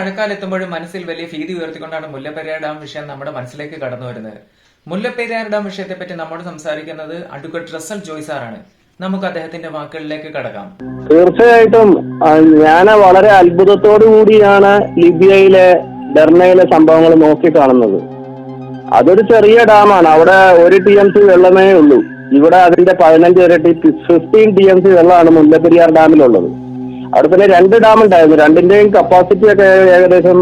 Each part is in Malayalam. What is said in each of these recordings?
മഴക്കാലം എത്തുമ്പോഴും മനസ്സിൽ വലിയ ഭീതി ഉയർത്തിക്കൊണ്ടാണ് മുല്ലപ്പെരിയാർ ഡാം വിഷയം നമ്മുടെ മനസ്സിലേക്ക് കടന്നു വരുന്നത്. മുല്ലപ്പെരിയാർ ഡാം വിഷയത്തെ പറ്റി നമ്മോട് സംസാരിക്കുന്നത് അഡ്വക്കേറ്റ് റസൽ ജോയ് സാറാണ്. നമുക്ക് അദ്ദേഹത്തിന്റെ വാക്കുകളിലേക്ക് കടക്കാം. തീർച്ചയായിട്ടും ഞാൻ വളരെ അത്ഭുതത്തോടു കൂടിയാണ് ലിബിയയിലെ ഡെർണയിലെ സംഭവങ്ങൾ നോക്കി കാണുന്നത്. അതൊരു ചെറിയ ഡാമാണ്. അവിടെ ഒരു ടി എം സി വെള്ളമേ ഉള്ളൂ. ഇവിടെ അതിന്റെ പതിനഞ്ച് ഇരട്ടി ഫിഫ്റ്റീൻ ടി എം സി വെള്ളമാണ് മുല്ലപ്പെരിയാർ ഡാമിലുള്ളത്. അവിടെ രണ്ട് ഡാം ഉണ്ടായിരുന്നു. രണ്ടിന്റെയും കപ്പാസിറ്റി ഒക്കെ ഏകദേശം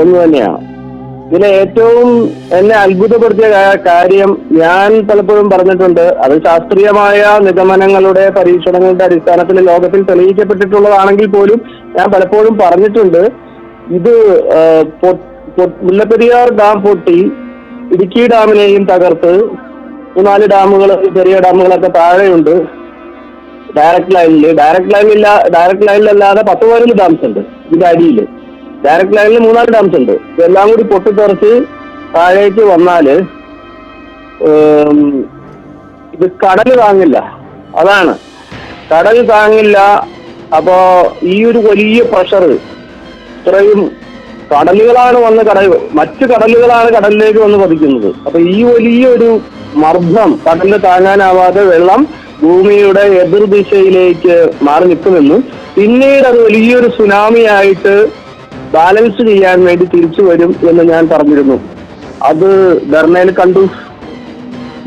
ഒന്ന് തന്നെയാണ് ഇതിലെ ഏറ്റവും എന്നെ അത്ഭുതപ്പെടുത്തിയ കാര്യം ഞാൻ പലപ്പോഴും പറഞ്ഞിട്ടുണ്ട്. അത് ശാസ്ത്രീയമായ നിഗമനങ്ങളുടെ പരീക്ഷണങ്ങളുടെ അടിസ്ഥാനത്തിൽ ലോകത്തിൽ തെളിയിക്കപ്പെട്ടിട്ടുള്ളതാണെങ്കിൽ പോലും ഞാൻ പലപ്പോഴും പറഞ്ഞിട്ടുണ്ട്. ഇത് മുല്ലപ്പെരിയാർ ഡാം പൊട്ടി ഇടുക്കി ഡാമിനെയും തകർത്ത് മൂന്നാൽ ഡാമുകൾ ചെറിയ ഡാമുകളൊക്കെ താഴെയുണ്ട്. ഡയറക്ട് ലൈനിൽ ഡയറക്ട് ലൈനിൽ ഡയറക്ട് ലൈനിലല്ലാതെ പത്ത് പതിനൊന്ന് ഡാംസ് ഉണ്ട് ഇതിന്റെ അടിയിൽ ഡയറക്ട് ലൈനിൽ മൂന്നാൽ ഡാംസ് ഉണ്ട്. ഇതെല്ലാം കൂടി പൊട്ടിത്തെറിച്ച് താഴേക്ക് വന്നാൽ ഇത് കടൽ താങ്ങില്ല. അതാണ്. കടൽ താങ്ങില്ല. അപ്പോ ഈ ഒരു വലിയ പ്രഷർ ഇത്രയും കടലുകളാണ് വന്ന് കടൽ മറ്റു കടലുകളാണ് കടലിലേക്ക് വന്ന് പതിക്കുന്നത്. അപ്പൊ ഈ വലിയൊരു മർദ്ദം കടലിൽ താങ്ങാനാവാതെ വെള്ളം ഭൂമിയുടെ എതിർദിശയിലേക്ക് മാറി നിൽക്കുമെന്നും പിന്നീട് അത് വലിയൊരു സുനാമിയായിട്ട് ബാലൻസ് ചെയ്യാൻ വേണ്ടി തിരിച്ചു വരും എന്ന് ഞാൻ പറഞ്ഞിരുന്നു. അത് ധർണയിൽ കണ്ടു.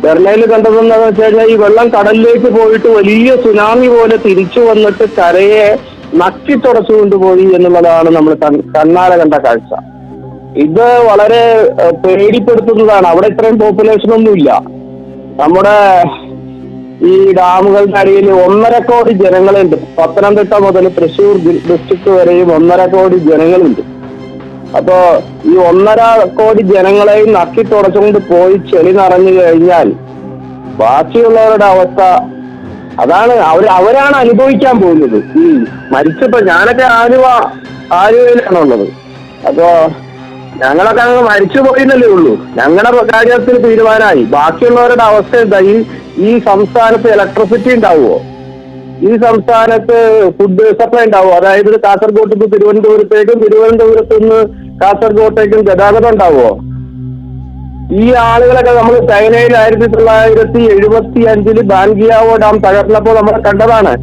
ധർണയിൽ കണ്ടതെന്ന് വെച്ച് കഴിഞ്ഞാൽ ഈ വെള്ളം കടലിലേക്ക് പോയിട്ട് വലിയ സുനാമി പോലെ തിരിച്ചു വന്നിട്ട് കരയെ നക്കി തുടച്ചുകൊണ്ടുപോയി എന്നുള്ളതാണ് നമ്മൾ കണ്ണാല കണ്ട കാഴ്ച. ഇത് വളരെ പേടിപ്പെടുത്തുന്നതാണ്. അവിടെ ഇത്രയും പോപ്പുലേഷൻ ഒന്നുമില്ല. നമ്മുടെ ഈ ഡാമുകളുടെ അടിയിൽ ഒന്നര കോടി ജനങ്ങളുണ്ട്. പത്തനംതിട്ട മുതൽ തൃശ്ശൂർ ഡിസ്ട്രിക്ട് വരെയും ഒന്നര കോടി ജനങ്ങളുണ്ട്. അപ്പോ ഈ ഒന്നര കോടി ജനങ്ങളെയും നക്കി തുടച്ചുകൊണ്ട് പോയി ചെളി നിറഞ്ഞു കഴിഞ്ഞാൽ ബാക്കിയുള്ളവരുടെ അവസ്ഥ അതാണ്. അവർ അവരാണ് അനുഭവിക്കാൻ പോകുന്നത്. ഈ മരിച്ചപ്പോ ഞാനൊക്കെ ആലുവ ആലുവയിലാണുള്ളത്. അപ്പോ ഞങ്ങളൊക്കെ അങ്ങ് മരിച്ചു പോയിന്നല്ലേ ഉള്ളൂ. ഞങ്ങളുടെ കാര്യത്തിൽ തീരുമാനമായി ബാക്കിയുള്ളവരുടെ അവസ്ഥ എന്താ ഈ ഈ സംസ്ഥാനത്ത് ഇലക്ട്രിസിറ്റി ഉണ്ടാവുമോ ഈ സംസ്ഥാനത്ത് ഫുഡ് സപ്ലൈ ഉണ്ടാവുമോ അതായത് കാസർഗോഡ് നിന്ന് തിരുവനന്തപുരത്തേക്കും തിരുവനന്തപുരത്ത് നിന്ന് കാസർഗോട്ടേക്കും ഗതാഗതം ഉണ്ടാവുമോ ഈ ആളുകളൊക്കെ നമ്മൾ ചൈനയിൽ ആയിരത്തി തൊള്ളായിരത്തി എഴുപത്തി അഞ്ചിൽ ബാൻഗിയാവോ ഡാം തകർന്നപ്പോൾ നമ്മൾ കണ്ടതാണ്.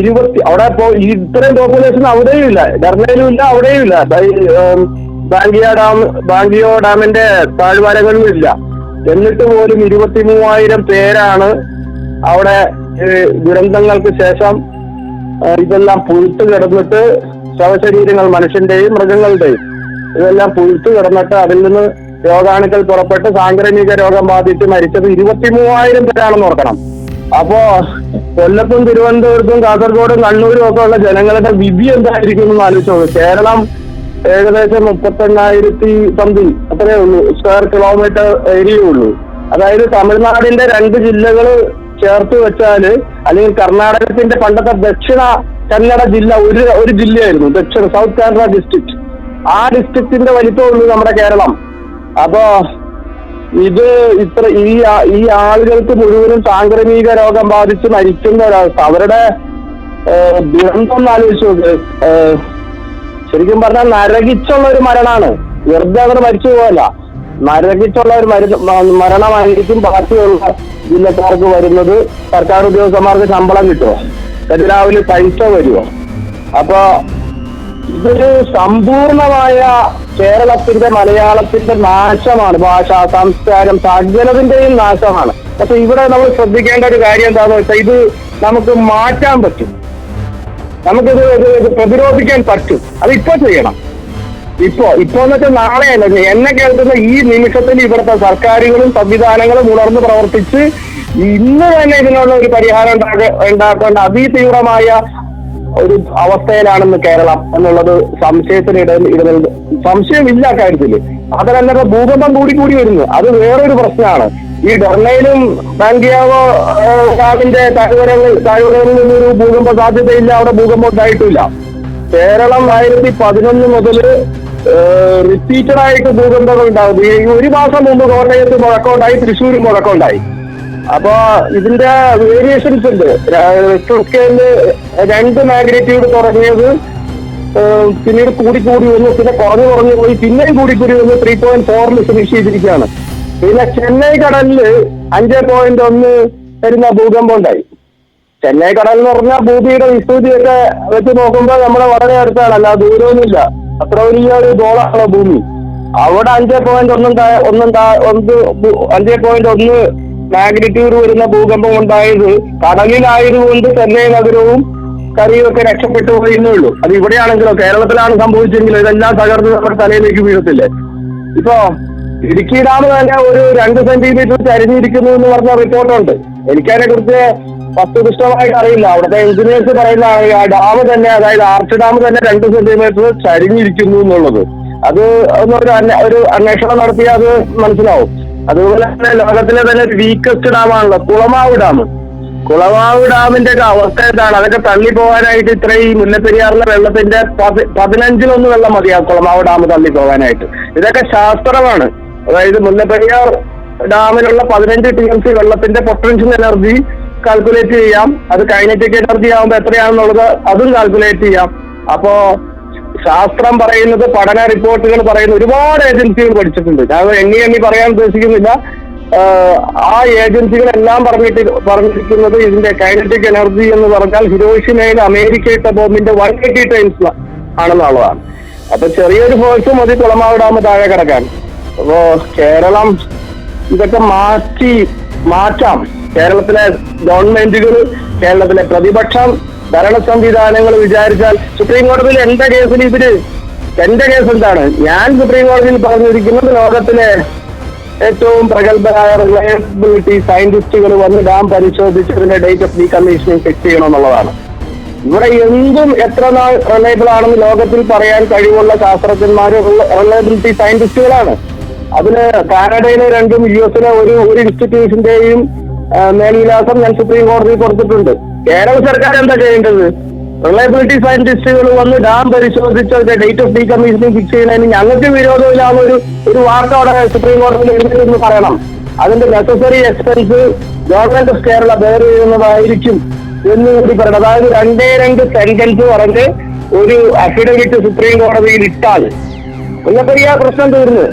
ഇരുപത്തി അവിടെ ഇപ്പോ ഇത്രയും പോപ്പുലേഷൻ അവിടെയും ഇല്ല. ഡർണയിലും ഇല്ല അവിടെയും ഇല്ല. ബാങ്കിയ ഡാം ബാങ്കിയോ ഡാമിന്റെ താഴ്വാരങ്ങളിലും ഇല്ല എന്നിട്ട് പോലും ഇരുപത്തി മൂവായിരം പേരാണ് അവിടെ ദുരന്തങ്ങൾക്ക് ശേഷം ഇതെല്ലാം പുഴുത്ത് കിടന്നിട്ട് ശവശരീരങ്ങൾ മനുഷ്യന്റെയും മൃഗങ്ങളുടെയും ഇതെല്ലാം പുഴുത്ത് കിടന്നിട്ട് അതിൽ നിന്ന് രോഗാണുക്കൾ പുറപ്പെട്ട് സാംക്രമിക രോഗം ബാധിച്ച് മരിച്ചത് ഇരുപത്തി മൂവായിരം പേരാണെന്ന് ഓർക്കണം. അപ്പോ കൊല്ലത്തും തിരുവനന്തപുരത്തും കാസർഗോഡും കണ്ണൂരും ഒക്കെ ഉള്ള ജനങ്ങളുടെ വിധി എന്തായിരിക്കും എന്ന് ആലോചിച്ചു കേരളം ഏകദേശം മുപ്പത്തെണ്ണായിരത്തി സംതിങ് അത്രേ ഉള്ളൂ സ്ക്വയർ കിലോമീറ്റർ ഏരിയ ഉള്ളൂ. അതായത് തമിഴ്നാടിന്റെ രണ്ട് ജില്ലകൾ ചേർത്ത് വെച്ചാൽ അല്ലെങ്കിൽ കർണാടകത്തിന്റെ പണ്ടത്തെ ദക്ഷിണ കന്നഡ ജില്ല ഒരു ഒരു ജില്ലയായിരുന്നു ദക്ഷിണ സൗത്ത് കേരള ഡിസ്ട്രിക്ട് ആ ഡിസ്ട്രിക്റ്റിന്റെ വലിപ്പമുള്ളൂ നമ്മുടെ കേരളം. അപ്പോ ഇത് ഇത്ര ഈ ഈ ആളുകൾക്ക് മുഴുവനും സാംക്രമിക രോഗം ബാധിച്ച് മരിക്കുന്ന ഒരവസ്ഥ. അവരുടെ ദുരന്തം ആലോചിച്ചു നോക്ക്. ശരിക്കും പറഞ്ഞാൽ നരകിച്ചുള്ള ഒരു മരണമാണ്. വെറുതെ അവർ മരിച്ചു പോകല്ല നരകിച്ചുള്ള ഒരു മരണമായിരിക്കും ബാക്കിയുള്ള ജില്ലക്കാർക്ക് വരുന്നത് സർക്കാർ ഉദ്യോഗസ്ഥന്മാർക്ക് ശമ്പളം കിട്ടുമോ ഖജനാവിൽ പൈസ വരുമോ അപ്പൊ ഇതൊരു സമ്പൂർണമായ കേരളത്തിന്റെ മലയാളത്തിന്റെ നാശമാണ്. ഭാഷ സംസ്കാരം സകലതിന്റെയും നാശമാണ്. പക്ഷെ ഇവിടെ നമ്മൾ ശ്രദ്ധിക്കേണ്ട ഒരു കാര്യം എന്താണെന്ന് വെച്ചാൽ ഇത് നമുക്ക് മാറ്റാൻ പറ്റും. നമുക്കിത് പ്രതിരോധിക്കാൻ പറ്റും. അത് ഇപ്പൊ ചെയ്യണം. ഇപ്പോ ഇപ്പോ എന്ന് നാളെ അല്ല എന്നെ കേൾക്കുന്ന ഈ നിമിഷത്തിൽ ഇവിടുത്തെ സർക്കാരുകളും സംവിധാനങ്ങളും ഉണർന്ന് പ്രവർത്തിച്ച് ഇന്ന് തന്നെ ഇതിനുള്ള ഒരു പരിഹാരം ഉണ്ടാക ഉണ്ടാക്കേണ്ട അതിതീവ്രമായ ഒരു അവസ്ഥയിലാണെന്ന് കേരളം എന്നുള്ളത് സംശയത്തിന് ഇട ഇടുന്നുണ്ട് സംശയമില്ല കാര്യത്തിൽ. അതല്ലാതെ ഭൂകമ്പം കൂടി കൂടി വരുന്നു. അത് വേറൊരു പ്രശ്നമാണ്. ഈ ഡൊർണയിലും ബാങ്കിയാവോ കാവിന്റെ താഴ്വരകൾ താഴ്വരകളിൽ നിന്നൊരു ഭൂകമ്പ സാധ്യതയില്ല അവിടെ ഭൂകമ്പം ഉണ്ടായിട്ടില്ല. കേരളം ആയിരത്തി പതിനൊന്ന് മുതൽ റിപ്പീറ്റഡ് ആയിട്ട് ഭൂകമ്പങ്ങൾ ഉണ്ടാവും. ഈ ഒരു മാസം മുമ്പ് കോട്ടയത്ത് മുഴക്കമുണ്ടായി തൃശ്ശൂരും മുഴക്കമുണ്ടായി. അപ്പൊ ഇതിന്റെ വേരിയേഷൻസ് ഉണ്ട്. റിക്ടർ സ്കെയിലിൽ രണ്ട് മാഗ്നിറ്റ്യൂഡ് തുടങ്ങിയത് പിന്നീട് കൂടി കൂടി വന്നു പിന്നെ കുറഞ്ഞു കുറഞ്ഞു പോയി പിന്നെയും കൂടി കൂടി വന്ന് ത്രീ പോയിന്റ് ഫോറിൽ ഫിനിഷ് ചെയ്തിരിക്കുകയാണ്. പിന്നെ ചെന്നൈ കടലിൽ അഞ്ച് പോയിന്റ് ഒന്ന് വരുന്ന ഭൂകമ്പം ഉണ്ടായി. ചെന്നൈ കടൽ എന്ന് പറഞ്ഞാൽ ഭൂമിയുടെ വിസ്തൃതിയൊക്കെ വെച്ച് നോക്കുമ്പോൾ നമ്മുടെ വളരെ അടുത്താണ് അല്ല ദൂരമൊന്നുമില്ല. അത്ര വലിയ ഒരു ഗോളാണ് ഭൂമി. അവിടെ അഞ്ച് പോയിന്റ് ഒന്നും ഒന്നും ഒന്ന് അഞ്ച് പോയിന്റ് ഒന്ന് മാഗ്നിറ്റ്യൂഡ് വരുന്ന ഭൂകമ്പം ഉണ്ടായത് കടലിലായതുകൊണ്ട് ചെന്നൈ നഗരവും കരയുമൊക്കെ രക്ഷപ്പെട്ടു പോയെന്നേ ഉള്ളൂ. അത് ഇവിടെയാണെങ്കിലോ കേരളത്തിലാണ് സംഭവിച്ചെങ്കിലും ഇതെല്ലാം തകർന്ന് നമ്മുടെ തലയിലേക്ക് വീഴത്തില്ലേ? ഇപ്പോ ഇടുക്കി ഡാം തന്നെ ഒരു രണ്ട് സെന്റിമീറ്റർ ചരിഞ്ഞിരിക്കുന്നു എന്ന് പറഞ്ഞ റിപ്പോർട്ടുണ്ട്. എനിക്കതിനെ കുറിച്ച് വസ്തുനിഷ്ഠമായിട്ട് അറിയില്ല. അവിടുത്തെ എഞ്ചിനീയേഴ്സ് പറയുന്ന ആ ഡാം തന്നെ അതായത് ആർച്ച് ഡാം തന്നെ രണ്ട് സെന്റിമീറ്റർ ചരിഞ്ഞിരിക്കുന്നു എന്നുള്ളത്. അത് ഒന്നൊരു ഒരു അന്വേഷണം നടത്തിയാൽ അത് മനസ്സിലാവും. അതുപോലെ തന്നെ ലോകത്തിലെ തന്നെ വീക്കസ്റ്റ് ഡാമാണല്ലോ കുളമാവ് ഡാം. കുളമാവ് ഡാമിന്റെ ഒക്കെ അവസ്ഥ എന്താണ്? അതൊക്കെ തള്ളി പോകാനായിട്ട് ഇത്രയും മുല്ലപ്പെരിയാറിലെ വെള്ളത്തിന്റെ പതി- പതിനഞ്ചിലൊന്ന് വെള്ളം മതിയാവും കുളമാവ് ഡാം തള്ളി പോകാനായിട്ട്. ഇതൊക്കെ ശാസ്ത്രമാണ്. അതായത് മുല്ലപ്പെരിയാർ ഡാമിലുള്ള പതിനഞ്ച് ടി എം സി വെള്ളത്തിന്റെ പൊട്ടൻഷ്യൽ എനർജി കാൽക്കുലേറ്റ് ചെയ്യാം. അത് കൈനറ്റിക് എനർജി ആകുമ്പോൾ എത്രയാണെന്നുള്ളത് അതും കാൽക്കുലേറ്റ് ചെയ്യാം. അപ്പോ ശാസ്ത്രം പറയുന്നത് പഠന റിപ്പോർട്ടുകൾ പറയുന്ന ഒരുപാട് ഏജൻസികൾ പഠിച്ചിട്ടുണ്ട്. ഞാൻ എണ്ണി എണ്ണി പറയാൻ ഉദ്ദേശിക്കുന്നില്ല. ആ ഏജൻസികളെല്ലാം പറഞ്ഞിട്ട് പറഞ്ഞിരിക്കുന്നത് ഇതിന്റെ കൈനറ്റിക് എനർജി എന്ന് പറഞ്ഞാൽ ഹിരോഷിമയിൽ അമേരിക്ക ഇട്ട ബോംബിന്റെ വൺ എയ്റ്റി ടൈംസ് ആണെന്നുള്ളതാണ്. അപ്പൊ ചെറിയൊരു ഫോഴ്സ് മതി കുളമാവ് ഡാം താഴെ കിടക്കാൻ. അപ്പോ കേരളം ഇതൊക്കെ മാറ്റി മാറ്റാം. കേരളത്തിലെ ഗവൺമെന്റുകൾ കേരളത്തിലെ പ്രതിപക്ഷം ഭരണ സംവിധാനങ്ങൾ വിചാരിച്ചാൽ സുപ്രീം കോടതിയിൽ എന്റെ കേസിൽ ഇതിൽ എന്റെ കേസ് എന്താണ്? ഞാൻ സുപ്രീം കോടതിയിൽ പറഞ്ഞിരിക്കുന്നത് ലോകത്തിലെ ഏറ്റവും പ്രഗത്ഭരായ റിലയബിലിറ്റി സയന്റിസ്റ്റുകൾ വന്ന് ഡാം പരിശോധിച്ചതിന്റെ ഡേറ്റ് ഓഫ് ഡീകമ്മീഷനിങ് ഫിക്സ് ചെയ്യണമെന്നുള്ളതാണ് ഇവിടെ എന്തും എത്ര നാൾ റിലയബിൾ ആണെന്ന് ലോകത്തിൽ പറയാൻ കഴിവുള്ള ശാസ്ത്രജ്ഞന്മാർ റിലയബിലിറ്റി സയന്റിസ്റ്റുകളാണ് അതിന് കാനഡയിലെ രണ്ടും യു എസിലെ ഒരു ഒരു ഇൻസ്റ്റിറ്റ്യൂഷന്റെയും മേൽവിലാസം ഞാൻ സുപ്രീം കോടതിയിൽ കൊടുത്തിട്ടുണ്ട്. കേരള സർക്കാർ എന്താ ചെയ്യേണ്ടത്? റിലയബിലിറ്റി സയന്റിസ്റ്റുകൾ വന്ന് ഡാം പരിശോധിച്ച് അതിന്റെ ഡേറ്റ് ഓഫ് ഡീകമ്മീഷനിങ് ഫിക്സ് ചെയ്യുന്നതിന് ഞങ്ങൾക്ക് വിരോധമില്ലാതെ ഒരു ഒരു വാർത്ത അവിടെ സുപ്രീം കോടതിയിൽ എഴുതിയെന്ന് പറയണം. അതിന്റെ necessary expense government of Kerala bear ചെയ്യുന്നതായിരിക്കും എന്ന് കൂടി പറയണം. അതായത് രണ്ടേ രണ്ട് സെന്റൻസ് പറഞ്ഞ് ഒരു അഫിഡവിറ്റ് സുപ്രീം കോടതിയിൽ ഇട്ടാൽ മുല്ലപ്പെരിയാർ പ്രശ്നം തീർന്ന്.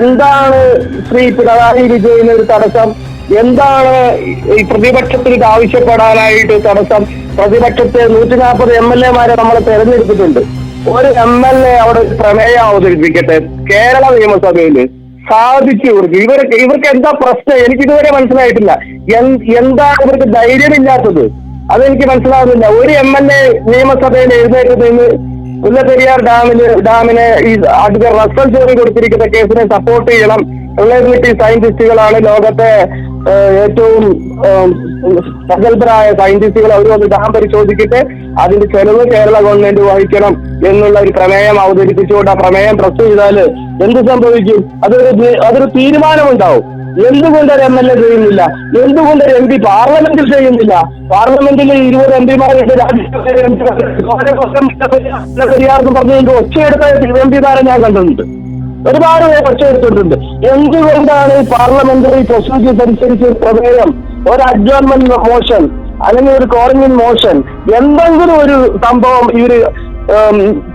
എന്താണ് ശ്രീ പിണറായി വിജയന് ഒരു തടസ്സം? എന്താണ് ഈ പ്രതിപക്ഷത്തിന് ഇത് ആവശ്യപ്പെടാനായിട്ട് തടസ്സം? പ്രതിപക്ഷത്തെ നൂറ്റി നാൽപ്പത് എം എൽ എമാരെ നമ്മൾ തെരഞ്ഞെടുത്തിട്ടുണ്ട്. ഒരു എം എൽ എ അവിടെ പ്രമേയം അവതരിപ്പിക്കട്ടെ. കേരള നിയമസഭയിൽ സാധിച്ചു ഇവർക്ക് ഇവർക്ക് ഇവർക്ക് എന്താ പ്രശ്നം? എനിക്ക് ഇതുവരെ മനസ്സിലായിട്ടില്ല എന്താ ഇവർക്ക് ധൈര്യമില്ലാത്തത്? അതെനിക്ക് മനസ്സിലാവുന്നില്ല. ഒരു എം എൽ എ നിയമസഭയിൽ എഴുന്നേറ്റ് നിന്ന് മുല്ലപ്പെരിയാർ ഡാമിന് ഡാമിന് ഈ അധിക റസൽ ചോറി കൊടുത്തിരിക്കുന്ന കേസിനെ സപ്പോർട്ട് ചെയ്യണം. റിലയബിലിറ്റി സയന്റിസ്റ്റുകളാണ് ലോകത്തെ ഏറ്റവും പ്രഗത്ഭരായ സയന്റിസ്റ്റുകൾ അവർ വന്ന് ഡാം പരിശോധിച്ചിട്ട് അതിന്റെ ചെലവ് കേരള ഗവൺമെന്റ് വഹിക്കണം എന്നുള്ള ഒരു പ്രമേയം അവതരിപ്പിച്ചുകൊണ്ട് ആ പ്രമേയം പ്രസ് ചെയ്താൽ എന്ത് സംഭവിക്കും? അതൊരു അതൊരു തീരുമാനമുണ്ടാവും. എന്തുകൊണ്ട് ഒരു എം എൽ എ ചെയ്യുന്നില്ല? എന്തുകൊണ്ട് ഒരു എം പി പാർലമെന്റിൽ ചെയ്യുന്നില്ല? പാർലമെന്റിൽ ഇരുപത് എം പിമാരുണ്ട് പെരിയാർ എന്ന് പറഞ്ഞുകൊണ്ട് ഒച്ചയെടുത്ത എം പിമാരെ ഞാൻ കണ്ടിട്ടുണ്ട്. ഒരുപാട് പേര് ഒച്ചയെടുത്തിട്ടുണ്ട്. എന്തുകൊണ്ടാണ് ഈ പാർലമെന്ററി പ്രൊസീജിയർ അനുസരിച്ച് ഒരു പ്രമേയം ഒരു അഡ്ജോൺമെന്റ് മോഷൻ അല്ലെങ്കിൽ ഒരു കോറിംഗ് മോഷൻ എന്തെങ്കിലും ഒരു സംഭവം ഇവർ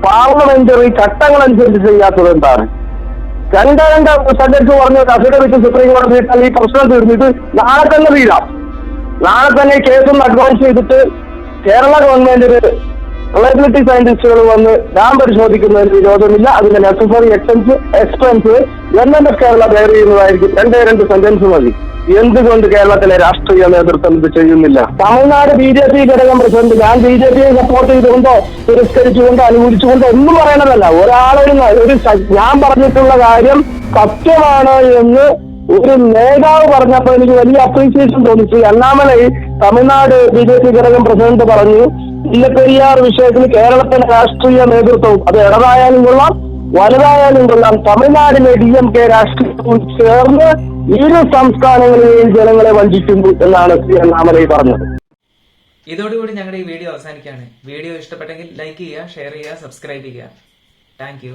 പാർലമെന്ററി ചട്ടങ്ങൾ അനുസരിച്ച് ചെയ്യാത്തത് എന്താണ്? രണ്ട് രണ്ട് സബ്ജക്ട് പറഞ്ഞു അഫിഡവിറ്റ് സുപ്രീം കോടതി ഈ പ്രശ്നം തീർന്നിട്ട് നാളെ തന്നെ തീരാം നാളെ തന്നെ കേസ് അഡ്വാൻസ് ചെയ്തിട്ട് കേരള ഗവൺമെന്റിന് റിലയബിലിറ്റി സയന്റിസ്റ്റുകൾ വന്ന് ഞാൻ പരിശോധിക്കുന്നതിന് വിരോധമില്ല. അതിന്റെ necessary expense expense government Kerala bear ചെയ്യുന്നതായിരിക്കും. രണ്ടേ രണ്ട് സെന്റൻസ് മതി. എന്തുകൊണ്ട് കേരളത്തിലെ രാഷ്ട്രീയ നേതൃത്വം ഇത് ചെയ്യുന്നില്ല? തമിഴ്നാട് ബി ജെ പി ഘടകം പ്രസിഡന്റ് ഞാൻ ബി ജെ പിയെ സപ്പോർട്ട് ചെയ്തുകൊണ്ടോ തിരസ്കരിച്ചുകൊണ്ടോ അനുകൂലിച്ചുകൊണ്ടോ ഒന്നും പറയണതല്ല. ഒരാളൊരു ഒരു ഞാൻ പറഞ്ഞിട്ടുള്ള കാര്യം സത്യമാണ് എന്ന് ഒരു നേതാവ് പറഞ്ഞപ്പോൾ എനിക്ക് വലിയ appreciation തോന്നിച്ചു. Annamalai Tamil Nadu B J P ഘടകം പ്രസിഡന്റ് പറഞ്ഞു മുല്ലപ്പെരിയാർ വിഷയത്തിൽ കേരളത്തിന്റെ രാഷ്ട്രീയ നേതൃത്വവും അത് ഇടതായാലും കൊള്ളാം വലുതായാലും കൊള്ളാം തമിഴ്നാടിലെ ഡി എം കെ രാഷ്ട്രീയവും ചേർന്ന് ഇരു സംസ്ഥാനങ്ങളിലെയും ജനങ്ങളെ വഞ്ചിക്കുന്നു എന്നാണ് ശ്രീ അണ്ണാമലൈ പറഞ്ഞത്. ഇതോടുകൂടി ഞങ്ങളുടെ ഈ വീഡിയോ അവസാനിക്കുകയാണ്. വീഡിയോ ഇഷ്ടപ്പെട്ടെങ്കിൽ ലൈക്ക് ചെയ്യുക ഷെയർ ചെയ്യുക സബ്സ്ക്രൈബ് ചെയ്യുക. താങ്ക്